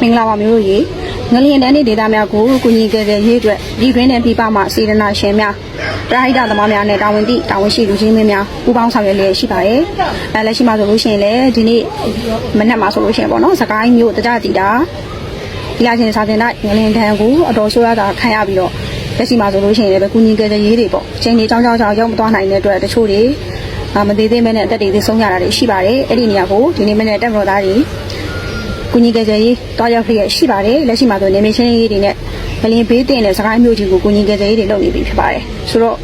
မင်္ဂလာပါမျိုးတို့ရေငလျင်တန်းတဲ့ဒေသများကိုကုညီခဲ့တဲ့ရေးအတွက်ပြည်တွင်းနဲ့ပြည်ပမှစေတနာရှင်များပရိဟိတသမားများနဲ့တာဝန်တိတာဝန်ရှိလူချင်းမင်းများပူးပေါင်းဆောင်ရွက်လျက်ရှိပါတယ်အဲလက်ရှိမှာဆိုလို့ရှိရင်လည်းဒီနေ့မနက်မှာဆိုလို့ရှိရင်ပေါ့နော်စကိုင်းမျိုးတကြတီတာဒီလာချင်းစာတင်တဲ့ငလျင်တန်းကိုအတော်ဆိုးရတာခံရပြီးတော့လက်ရှိမှာဆိုလို့ရှိရင်လည်းပဲကုညီခဲ့တဲ့ရေးတွေပေါ့ချိန်ကြီးကြောင်းကြောင်းကြောင်းရောက်မသွားနိုင်တဲ့အတွက်တချို့တွေအာမသေးသေးမဲနဲ့အသက်တွေသေဆုံးရတာတွေရှိပါတယ်အဲ့ဒီနေရာကိုဒီနေ့မနေ့တက်မတော်သားတွေ ကုညီကြကြရေးတွားရောက်လျက်ရှိပါတယ်လက်ရှိမှာဆိုနေမချင်းရေးတွေနဲ့မလင်းဘေးတင်တဲ့စကိုင်းမျိုးကြီးကိုကုညီကြကြရေးတွေလုပ်နေပြီဖြစ်ပါတယ်ဆိုတော့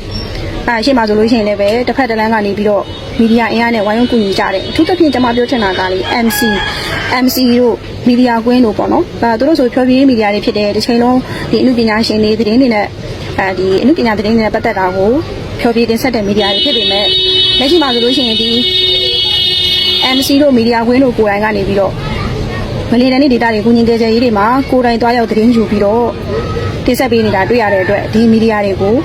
အဲရှေ့မှာဆိုလို့ရှိရင်လည်းပဲတစ်ဖက်တစ်လမ်းကနေပြီးတော့မီဒီယာအင်အားနဲ့ဝိုင်းဝန်းကူညီကြတယ်အထူးသဖြင့်ကျွန်မပြောချင်တာကလေ MC MC တို့မီဒီယာကွင်းတို့ပေါ့နော်အဲသူတို့ဆိုဖြောပြရေးမီဒီယာတွေဖြစ်တယ်တစ်ချိန်လုံးဒီအမှုပညာရှင်တွေသတင်းတွေနဲ့အဲဒီအမှုပညာသတင်းတွေနဲ့ပတ်သက်တာကိုဖြောပြတင်ဆက်တဲ့မီဒီယာတွေဖြစ်ပေမဲ့လက်ရှိမှာဆိုလို့ရှိရင်ဒီ MC တို့မီဒီယာကွင်းတို့ကိုယ်တိုင်ကနေပြီးတော့ မလီတန်တဲ့ဒေတာတွေကိုညင်ကြဲကြဲရေးတွေမှာကိုယ်တိုင်သွားရောက်သတင်းယူပြီးတော့တင်ဆက်ပေးနေတာတွေ့ရတဲ့အတွက်ဒီမီဒီယာတွေကို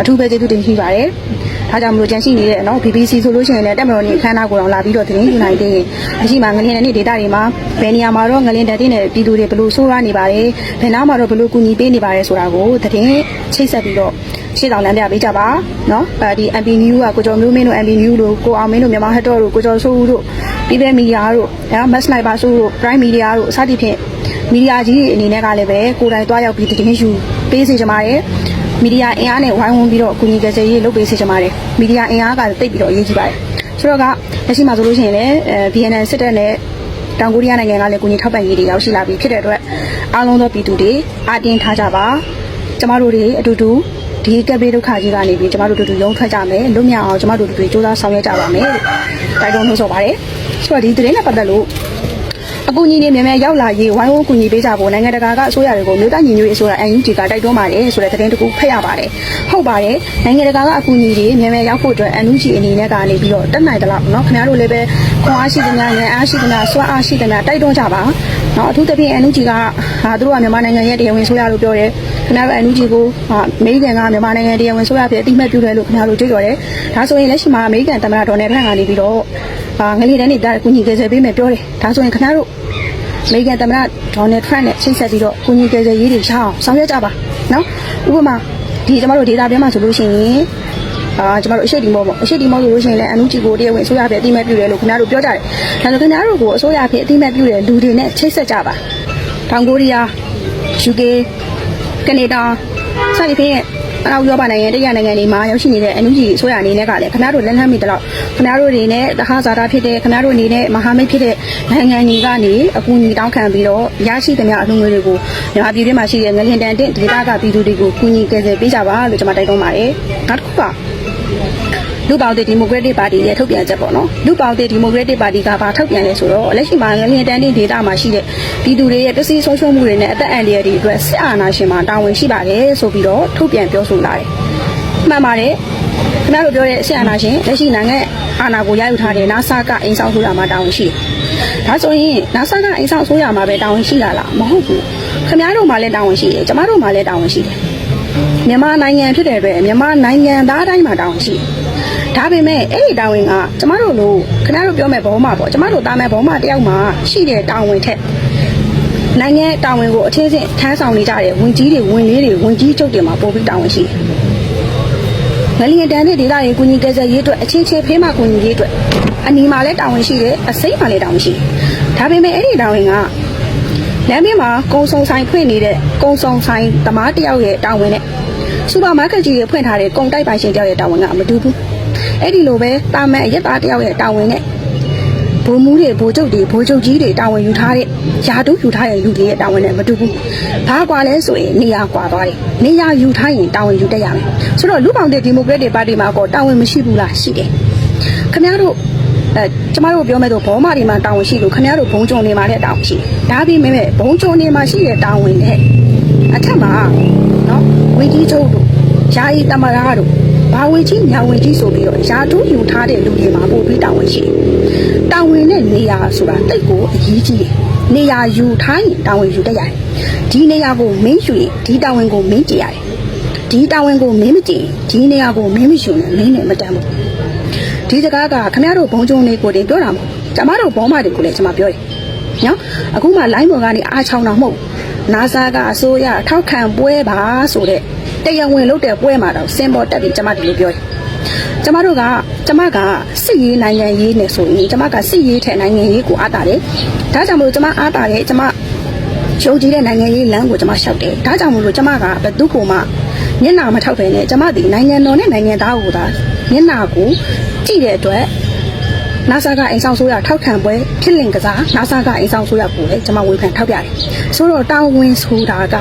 အထူးပဲကျေးဇူးတင်ရှိပါတယ်။ဒါကြောင့်မလို့ကြံရှိနေတဲ့နော် BBC ဆိုလို့ရှိရင်လည်းတက်မတော်နေအခမ်းအနားကိုတော့လာပြီးတော့သတင်းယူနိုင်တဲ့မရှိမှငလျင်တဲ့ဒေတာတွေမှာဘယ်နေရာမှာတော့ငလျင်တဲ့တဲ့ပြည်သူတွေဘလို့ဆိုးရနေပါတယ်။ဘယ်နားမှာတော့ဘလို့ကူညီပေးနေပါတယ်ဆိုတာကိုသတင်းချိတ်ဆက်ပြီးတော့ရှေ့ဆောင်လမ်းပြပေးကြပါနော်အဲဒီ MP New ကကိုကျော်မျိုးမင်းတို့ MP New တို့ကိုအောင်မင်းတို့မြန်မာဟက်တော့တို့ကိုကျော်စိုးဦးတို့ ပြည်ပမီဒီယာတို့အဲမက်စနိုက်ပါဆိုတို့ Prime Media တို့စသဖြင့်မီဒီယာကြီးတွေအနေနဲ့ကလည်းပဲကိုယ်တိုင်တွားရောက်ပြီးသတင်းယူပေးစေချင်ပါတယ်မီဒီယာအင်အားနဲ့ဝိုင်းဝန်းပြီးတော့အကူအညီကြကြရေးလုပ်ပေးစေချင်ပါတယ်မီဒီယာအင်အားကတိတ်ပြီးတော့အရေးကြီးပါတယ်ဆိုတော့ကလက်ရှိမှာဆိုလို့ရှိရင်လည်းအဲ BNN စစ်တပ်နဲ့တောင်ကိုရီးယားနိုင်ငံကလည်းကူညီထောက်ပံ့ရေးတွေရောက်ရှိလာပြီဖြစ်တဲ့အတွက်အားလုံးသောပြည်သူတွေအားတင်းထားကြပါကျမတို့တွေအတူတူ ဒီကပ်ဘေးဒုက္ခကြီးကနေပြီးကျမတို့တို့ရုံထွက်ကြမယ်လွတ်မြောက်အောင်ကျမတို့တို့စူးစမ်းဆောင်ရွက်ကြပါမယ်လို့တိုက်တွန်းလို့ဆိုပါတယ်ဆိုတော့ဒီသတင်းနဲ့ပတ်သက်လို့အ ကူအညီတွေမြန်မြန်ရောက်လာရေးဝိုင်းဝန်းကူညီပေးကြဖို့နိုင်ငံတကာကအစိုးရတွေကိုမြို့သားညီညွတ်ရေးအစိုးရ UNG ကတိုက်တွန်းပါတယ်ဆိုတဲ့သတင်းတစ်ခုဖတ်ရပါတယ်ဟုတ်ပါတယ်နိုင်ငံတကာကအကူအညီတွေမြန်မြန်ရောက်ဖို့အတွက် UNG အနေနဲ့ကနေပြီးတော့တက်နိုင်တယ်လို့เนาะခင်ဗျားတို့လည်းပဲခွန်အားရှိသမျှဉာဏ်အားရှိသမျှစွမ်းအားရှိသမျှတိုက်တွန်းကြပါเนาะအထူးသဖြင့် UNG ကဟာသူတို့ကမြန်မာနိုင်ငံရဲ့တရားဝင်ဆိုရလို့ပြောတယ်ခင်ဗျားတို့ UNG ကိုဟာအမေရိကန်ကမြန်မာနိုင်ငံတရားဝင်ဆိုရဖြစ်အတိအမှတ်ပြုတယ်လို့ခင်ဗျားတို့ကြွကြော်တယ်ဒါဆိုရင်လက်ရှိမှာအမေရိကန်သမ္မတဒေါ်နယ်ထရန့်ကနေပြီးတော့ဟာငလီတန်းနေတာကူညီကြစေပေးမယ်ပြောတယ်ဒါဆိုရင်ခင်ဗျားတို့ အမေရိကန်သမ္မတဒေါ်နယ်ထရန့်နဲ့ချိတ်ဆက်ပြီးတော့ကိုကြီးကယ်ဆယ်ရေးတွေရအောင်ဆောင်ရွက်ကြပါနော်ဥပမာဒီကျမတို့ဒေတာပြမှာဆိုလို့ရှိရင်အာကျမတို့အရှိတီမောပေါ့အရှိတီမောဆိုလို့ရှိရင်လည်းအနုကြည်ကိုတရားဝင်အစိုးရပဲအတိမတ်ပြုတယ်လို့ခင်ဗျားတို့ပြောကြတယ်ဒါဆိုခင်ဗျားတို့ကိုအစိုးရဖြစ်အတိမတ်ပြုတဲ့လူတွေနဲ့ချိတ်ဆက်ကြပါတောင်ကိုရီးယား UK ကနေဒါစသဖြင့် အနောက်ရောပါနိုင်ငံတရနိုင်ငံတွေမှာရောက်ရှိနေတဲ့အန်ယူဂျီအစိုးရအနေနဲ့ကလည်းခင်ဗျားတို့လက်လှမ်းမိတဲ့လောက်ခင်ဗျားတို့တွေနဲ့တဟဇာတာဖြစ်တဲ့ခင်ဗျားတို့အနေနဲ့မဟာမိတ်ဖြစ်တဲ့နိုင်ငံတွေကနေအကူအညီတောင်းခံပြီးတော့ရရှိသမျှအလှူငွေတွေကိုမြန်မာပြည်တွင်းမှာရှိတဲ့ငလျင်တန်တဲ့ဒေသကပြည်သူတွေကိုကူညီကယ်ဆယ်ပေးကြပါလို့ကျွန်မတိုက်တွန်းပါတယ်နောက်တစ်ခုက လူပေါင်းတဲ့ဒီမိုကရက်တစ်ပါတီရဲ့ထုတ်ပြန်ချက်ပေါ့နော်လူပေါင်းတဲ့ဒီမိုကရက်တစ်ပါတီကဘာထုတ်ပြန်လဲဆိုတော့လက်ရှိမှာငလျင်တန်တဲ့ဒေသမှာရှိတဲ့ပြည်သူတွေရဲ့ပစ္စည်းဆုံးရှုံးမှုတွေနဲ့အသက်အန္တရာယ်တွေအတွက်စစ်အာဏာရှင်မှာတာဝန်ရှိပါတယ်ဆိုပြီးတော့ထုတ်ပြန်ပြောဆိုလာတယ်မှန်ပါတယ်ခင်ဗျားတို့ပြောတဲ့စစ်အာဏာရှင်လက်ရှိနိုင်ငံအာဏာကိုရယူထားတဲ့ NASA ကအိမ်ဆောင်ဆိုတာမှာတာဝန်ရှိတယ်ဒါဆိုရင် NASA ကအိမ်ဆောင်ဆိုရမှာပဲတာဝန်ရှိတာလားမဟုတ်ဘူးခင်ဗျားတို့မှလည်းတာဝန်ရှိတယ်ကျမတို့မှလည်းတာဝန်ရှိတယ် မြန်မာနိုင်ငံဖြစ်တဲ့အတွက်မြန်မာနိုင်ငံသားတိုင်းမှာတာဝန်ရှိတယ်ဒါပေမဲ့အဲ့ဒီတာဝန်ကကျမတို့လို့ခင်ဗျားတို့ပြောမဲ့ဘောမှာပေါ့ကျမတို့တာမဲ့ဘောမှာတယောက်မှာရှိတဲ့တာဝန်ထက်နိုင်ငံတာဝန်ကိုအထင်းစင်ထမ်းဆောင်နေကြတဲ့ဝင်ကြီးတွေဝင်လေးတွေဝင်ကြီးချုပ်တွေမှာပို့ပြီးတာဝန်ရှိတယ်ငလျင်တန်းတဲ့ဒေသတွေကုညီကယ်ဆယ်ရေးအတွက်အချင်းချင်းဖေးမှကုညီရေးအတွက်အနီမှာလည်းတာဝန်ရှိတယ်အစိမ့်မှာလည်းတာဝန်ရှိတယ်ဒါပေမဲ့အဲ့ဒီတာဝန်က လမ်းဘေးမှာကုံစုံဆိုင်ဖွင့်နေတဲ့ကုံစုံဆိုင်သမားတယောက်ရဲ့တာဝန်နဲ့စူပါမားကတ်ကြီးတွေဖွင့်ထားတဲ့ကုံတိုက်ပိုင်ရှင်တယောက်ရဲ့တာဝန်ကမတူဘူးအဲ့ဒီလိုပဲတာမန်အရက်သားတယောက်ရဲ့တာဝန်နဲ့ဘိုးမူးတွေဘိုးချုပ်တွေဘိုးချုပ်ကြီးတွေတာဝန်ယူထားတဲ့ယာတုယူထားတဲ့လူတွေရဲ့တာဝန်နဲ့မတူဘူးဘာကွာလဲဆိုရင်နေရာကွာသွားတယ်နေရာယူထားရင်တာဝန်ယူတတ်ရမယ်ဆိုတော့လူပေါင်းတဲ့ဒီမိုကရက်တစ်ပါတီမှာကောတာဝန်မရှိဘူးလားရှိတယ်ခင်ဗျားတို့ အဲကျမတို့ပြောမဲ့ဆိုဘောမတွေမှာတာဝန်ရှိလို့ခင်ဗျားတို့ဘုံကြုံနေမှာလည်းတာဝန်ရှိတယ်ဒါပြီးမဲ့ဘုံကြုံနေမှာရှိတဲ့တာဝန်နဲ့အထက်မှာနော်ဝင်းကြီးချုပ်တို့ယာယီတမရတို့ဘာဝင်ကြီးညာဝင်ကြီးဆိုပြီးတော့ယာတူးယူထားတဲ့လူတွေမှာပို့ပြီးတာဝန်ရှိတယ်တာဝန်နဲ့နေရာဆိုတာတိတ်ကိုအရေးကြီးတယ်နေရာယူထားရင်တာဝန်ယူတတ်ရတယ်ဒီနေရာကိုမင်းယူရင်ဒီတာဝန်ကိုမင်းကြည့်ရတယ်ဒီတာဝန်ကိုမင်းမကြည့်ဒီနေရာကိုမင်းမယူနဲ့မင်းနဲ့မတန်ဘူး ဒီစကားကခင်ဗျားတို့ဘုံကျုံလေးကိုတင်ပြောတာမဟုတ်ကျမတို့ဘောမတွေကိုလည်းကျမပြောတယ်နော်အခုမှ line ပေါ်ကနေအားချောင်းတော့မဟုတ် NASA ကအစိုးရထောက်ခံပွဲပါဆိုတဲ့တရားဝင်လုပ်တဲ့ပွဲမှာတော့စင်ပေါ်တက်ပြီးကျမဒီလိုပြောတယ်ကျမတို့ကကျမကစစ်ရေးနိုင်ငံရေးနဲ့ဆိုရင်ကျမကစစ်ရေးထဲနိုင်ငံရေးကိုအားတာတယ်ဒါကြောင့်မလို့ကျမအားတာတယ်ကျမရှုံးကြည့်တဲ့နိုင်ငံရေးလမ်းကိုကျွန်မလျှောက်တယ်။ဒါကြောင့်မို့လို့ကျွန်မကဘယ်သူ့ကိုမှမျက်နှာမထောက်ပဲနဲ့ကျွန်မဒီနိုင်ငံတော်နဲ့နိုင်ငံသားကိုသာမျက်နှာကို ကြည့်တဲ့အတွက် NASA ကအိမ်ဆောင်ဆိုရထောက်ခံပွဲဖြစ်လင်ကစား NASA ကအိမ်ဆောင်ဆိုရကိုလည်းကျွန်မဝေဖန်ထောက်ပြတယ်။ဆိုတော့တာဝန်ဆိုတာက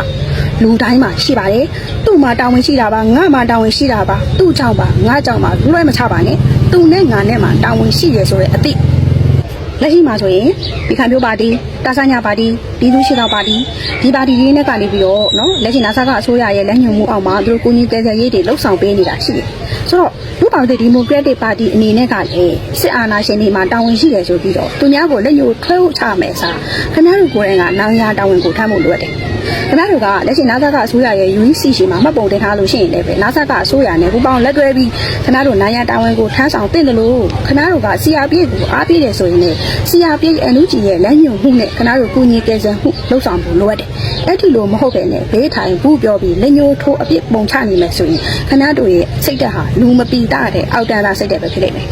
လူတိုင်းမှာရှိပါတယ်။သူ့မှာတာဝန်ရှိတာပါငါမှာတာဝန်ရှိတာပါသူ့ကြောင့်ပါငါကြောင့်ပါလူလိုက်မချပါနဲ့။သူနဲ့ငါနဲ့မှာတာဝန်ရှိရဆိုတဲ့အသိ လက်ရှိမှာဆိုရင်ဒီခံမျိုးပါတီတာဆညာပါတီပြည်သူ့ရှိတော်ပါတီဒီပါတီရင်းနဲ့ကနေပြီးတော့နော်လက်ရှိနာဆကအစိုးရရဲ့လက်ညှိုးမှုအောက်မှာသူတို့ကိုကြီးတဲဆယ်ရေးတွေလှုပ်ဆောင်ပေးနေတာရှိတယ်။ဆိုတော့လူ့ပေါင်းတဲ့ဒီမိုကရက်တစ်ပါတီအနေနဲ့ကလည်းစစ်အာဏာရှင်တွေမှာတာဝန်ရှိတယ်ဆိုပြီးတော့သူများကိုလက်ညှိုးထွဲထုတ်ချမယ်စားခင်ဗျားတို့ကိုယ်တိုင်ကနောင်ရတာဝန်ကိုထမ်းဖို့လိုအပ်တယ်။ ခင်ဗျားတို့ကလက်ရှိနာဆာကအစိုးရရဲ့ UEC ရှိမှာမှတ်ပုံတင်ထားလို့ရှိရင်လည်းပဲနာဆာကအစိုးရနဲ့ပူးပေါင်းလက်တွဲပြီးခင်ဗျားတို့နိုင်ရတာဝန်ကိုထမ်းဆောင်တင်တယ်လို့ခင်ဗျားတို့က CRPH ကိုအားပေးတယ်ဆိုရင်လည်း CRPH NUG ရဲ့လက်ညှိုးမှုနဲ့ခင်ဗျားတို့ကိုညီကယ်ဆယ်မှုလှုပ်ဆောင်ဖို့လိုအပ်တယ်အဲ့ဒီလိုမဟုတ်ပဲနဲ့ဘေးထိုင်ဘူးပြောပြီးလက်ညှိုးထိုးအပြစ်ပုံချနေမယ်ဆိုရင်ခင်ဗျားတို့ရဲ့စိတ်ဓာတ်ဟာလူမပီတာတဲ့အောက်တန်းသားစိတ်ဓာတ်ပဲဖြစ်လိမ့်မယ်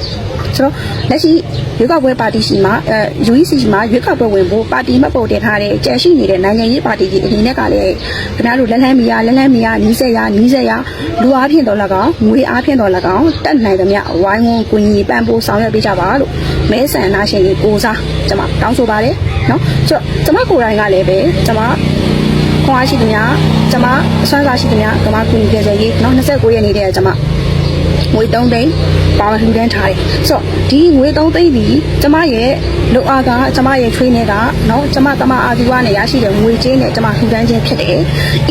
ဆိုတော့လက်ရှိရွေးကောက်ပွဲပါတီရှိမှာအဲ UEC ရှိမှာရွေးကောက်ပွဲဝင်ဖို့ပါတီမှတ်ပုံတင်ထားတဲ့ကြံရှိနေတဲ့နိုင်ငံရေးပါတီကြီးအနေနဲ့ကလည်းခင်ဗျားတို့လက်လန်းမီယာလက်လန်းမီယာနီးစက်ရနီးစက်ရလူအားဖြင့်တော့၎င်းငွေအားဖြင့်တော့၎င်းတက်နိုင်သမျှဝိုင်းဝန်းကူညီပံ့ပိုးဆောင်ရွက်ပေးကြပါလို့မဲဆန္ဒရှင်ကြီးကိုစားကျွန်မတောင်းဆိုပါတယ်နော်ဆိုတော့ကျွန်မကိုယ်တိုင်ကလည်းပဲကျွန်မခွန်အားရှိသူများကျွန်မအစွမ်းစားရှိသူများကျွန်မကူညီကြစေရေးနော်29ရက်နေ့တည်းကကျွန်မ ငွေ3သိန်းပါဝင်လှူဒန်းထားတယ်ဆိုတော့ဒီငွေ3သိန်းဒီကျမရဲ့လုံအားကကျမရဲ့ချွေးနေတာเนาะကျမတမအာဒီဝနဲ့ရရှိတဲ့ငွေကြေးနဲ့ကျမလှူဒန်းခြင်းဖြစ်တယ်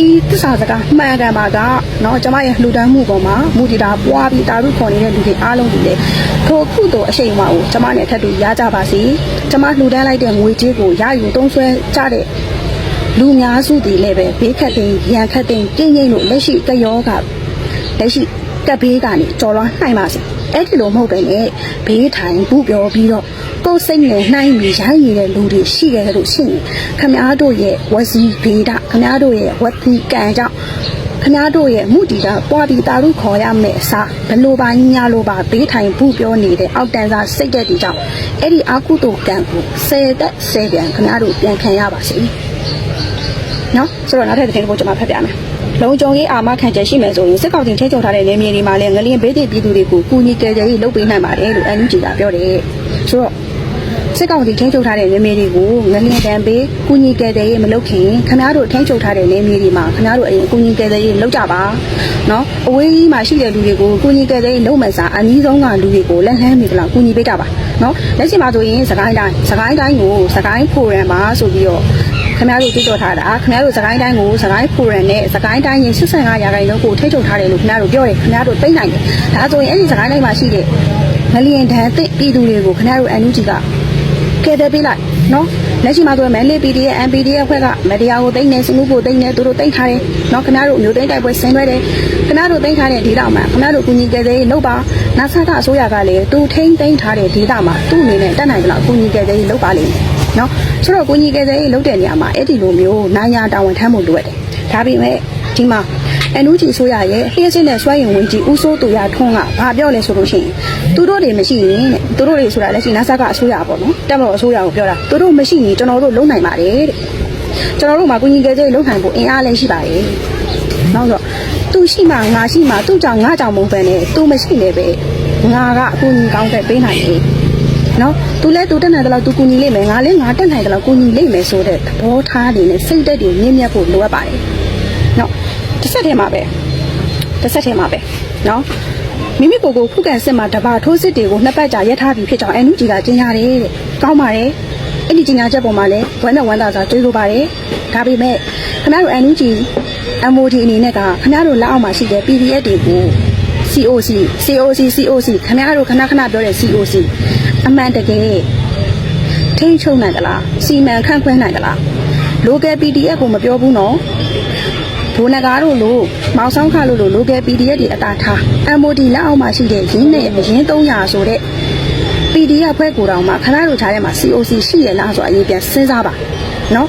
ဤသစ္စာစကားမှန်ကန်ပါကเนาะကျမရဲ့လှူဒန်းမှုပေါ်မှာမူတည်တာပွားပြီးတာရုခေါ်နေတဲ့လူတွေအားလုံးဒီလေထိုကုသိုလ်အရှိန်အဝါကိုကျမနဲ့ထပ်တူရကြပါစေကျမလှူဒန်းလိုက်တဲ့ငွေကြေးကိုရယူသုံးဆွဲကြတဲ့လူများစုတည်လည်းပဲဘေးခတ်တဲ့ရန်ခတ်တဲ့ပြင်းရင်လို့လက်ရှိကရောက လက်ရှိ ကပ်ဘေးကနေကြော်လွှမ်းနိုင်ပါစေအဲ့ဒီလိုမဟုတ်ပဲနဲ့ဘေးထိုင်ဘူးပြောပြီးတော့ကိုယ်စိတ်နဲ့နှိုင်းပြီးရိုင်းရည်တဲ့လူတွေရှိခဲ့လို့ရှိရင်ခမားတို့ရဲ့ဝစီဘေးဒခမားတို့ရဲ့ဝတိကံကြောင့်ခမားတို့ရဲ့မှုတီတာပွားပြီးတာလို့ခေါ်ရမယ်အစားဘလို့ပါညာလို့ပါဘေးထိုင်ဘူးပြောနေတဲ့အောက်တန်းစားစိတ်တဲ့ဒီကြောင့်အဲ့ဒီအာကုတုကံကိုဆယ်သက်ဆယ်ပြန်ခမားတို့ပြန်ခံရပါစေနော်ဆိုတော့နောက်ထပ်တစ်ချိန်ကိုကျွန်မဖတ်ပြမယ် လုံခြုံရေးအာမခံချက်ရှိမယ်ဆိုရင်စစ်ကောင်စီထိန်းချုပ်ထားတဲ့နေမြေတွေမှာလည်းငလျင်ဘေးသင့်ပြည်သူတွေကိုကူညီကယ်ဆယ်ရေးလုပ်ပေးနိုင်ပါတယ်လို့ NUG ကပြောတယ်ဆိုတော့စစ်ကောင်စီထိန်းချုပ်ထားတဲ့နေမြေတွေကိုငလျင်တံပေးကူညီကယ်ဆယ်ရေးမလုပ်ခင်ခင်ဗျားတို့ထိန်းချုပ်ထားတဲ့နေမြေတွေမှာခင်ဗျားတို့အရင်ကူညီကယ်ဆယ်ရေးလုပ်ကြပါနော်အဝေးကြီးမှာရှိတဲ့လူတွေကိုကူညီကယ်ဆယ်ရေးလုပ်မယ်စားအနည်းဆုံးကလူတွေကိုလက်လှမ်းမိကလောက်ကူညီပေးကြပါနော်လက်ရှိမှာဆိုရင်စကိုင်းတိုင်းစကိုင်းတိုင်းကိုစကိုင်းဖိုရမ်မှာဆိုပြီးတော့ ခင်ဗျားတို့ကြည့်ကြထားတာခင်ဗျားတို့စကိုင်းတိုင်းကိုစကိုင်းဖိုရန်နဲ့စကိုင်းတိုင်းရင်85ရာခိုင်နှုန်းကိုထိထုတ်ထားတယ်လို့ခင်ဗျားတို့ပြောတယ်ခင်ဗျားတို့သိနိုင်တယ်ဒါဆိုရင်အဲ့ဒီစကိုင်းတိုင်းမှာရှိတဲ့ငလျင်ဒဏ်သိပြည်သူတွေကိုခင်ဗျားတို့ NUG ကကဲတဲ့ပေးလိုက်နော်လက်ရှိမှာဆိုရင်မန်လေး PDF MPD ရဲ့အဖွဲ့ကမတရားကိုသိမ့်နေစမှုကိုသိမ့်နေသူတို့သိမ့်ထားတယ်နော်ခင်ဗျားတို့မျိုးသိမ့်တိုက်ပွဲဆင်နွှဲတယ်ခင်ဗျားတို့သိမ့်ထားတဲ့ဒေသမှာခင်ဗျားတို့ကူညီကြတဲ့လုပ်ပါနာဆာကအစိုးရကလည်းသူထိမ့်သိမ့်ထားတဲ့ဒေသမှာသူ့အနေနဲ့တက်နိုင်ကြလားကူညီကြတဲ့လုပ်ပါလိမ့်မယ် နော်ဆိုတော့ကိုကြီးကယ်ဆယ်ရေးလုပ်တဲ့နေရာမှာအဲ့ဒီလိုမျိုးနိုင်ညာတာဝန်ထမ်းဖို့လိုအပ်တယ်ဒါပေမဲ့ဒီမှာအန်နူဂျီဆိုရရဲ့လျှက်စစ်နဲ့စွဲရင်ဝင်ကြီးဦးစိုးတူရထွန်းကဘာပြောလဲဆိုလို့ရှိရင်သူတို့တွေမရှိရင်တဲ့သူတို့တွေဆိုတာလက်ရှိနာဆာကအစိုးရပေါ့နော်တက်မတော်အစိုးရကိုပြောတာသူတို့မရှိရင်ကျွန်တော်တို့လုံနိုင်ပါတယ်တဲ့ကျွန်တော်တို့မှာကိုကြီးကယ်ဆယ်ရေးလုံနိုင်ဖို့အင်အားလည်းရှိပါတယ်နောက်တော့သူရှိမှငါရှိမှသူ့ကြောင့်ငါကြောင့်မဟုတ်ဘဲနဲ့သူမရှိလည်းပဲငါကအကူကြီးကောင်းတဲ့ပေးနိုင်တယ် နော်သူလဲသူတက်နိုင်တယ်လို့သူကူညီလိမ့်မယ်ငါလဲငါတက်နိုင်တယ်လို့ကူညီလိမ့်မယ်ဆိုတဲ့သဘောထားတွေနဲ့စိတ်သက်တွေမြင့်မြတ်ဖို့လိုအပ်ပါတယ်နော်တစ်ဆက်တည်းမှာပဲတစ်ဆက်တည်းမှာပဲနော်မိမိကိုယ်ကိုခုခံစစ်မှာတပါထိုးစစ်တွေကိုနှစ်ပတ်ကြာရက်ထားပြီးဖြစ်ကြောင်းအန်ယူဂျီကကြေညာတယ်တဲ့ကောင်းပါတယ်အဲ့ဒီကြေညာချက်ပေါ်မှာလည်းဝမ်းနဲ့ဝမ်းသာစွာတွေးလို့ပါတယ်ဒါပေမဲ့ခင်ဗျားတို့အန်ယူဂျီ MOD အနေနဲ့ကခင်ဗျားတို့လက်အောက်မှာရှိတဲ့ PDF တွေကို COC COC COC ခင်ဗျားတို့ခဏခဏပြောတဲ့ COC အမှန်တကယ်ထိန်းချုပ်နိုင်သလားစီမံခန့်ခွဲနိုင်သလား local PDF ကိုမပြောဘူးနော်ဘိုးနဂါတို့လို့မောင်ဆောင်ခလို့လို့ local PDF တွေအတာထား MOD လက်အောက်မှာရှိတဲ့ရင်းနဲ့ရင်း300ဆိုတဲ့ PDF ဖွဲ့ကိုတောင်မှခဏတို့ခြားထဲမှာ COC ရှိရလားဆိုတော့အရင်ပြန်စဉ်းစားပါနော်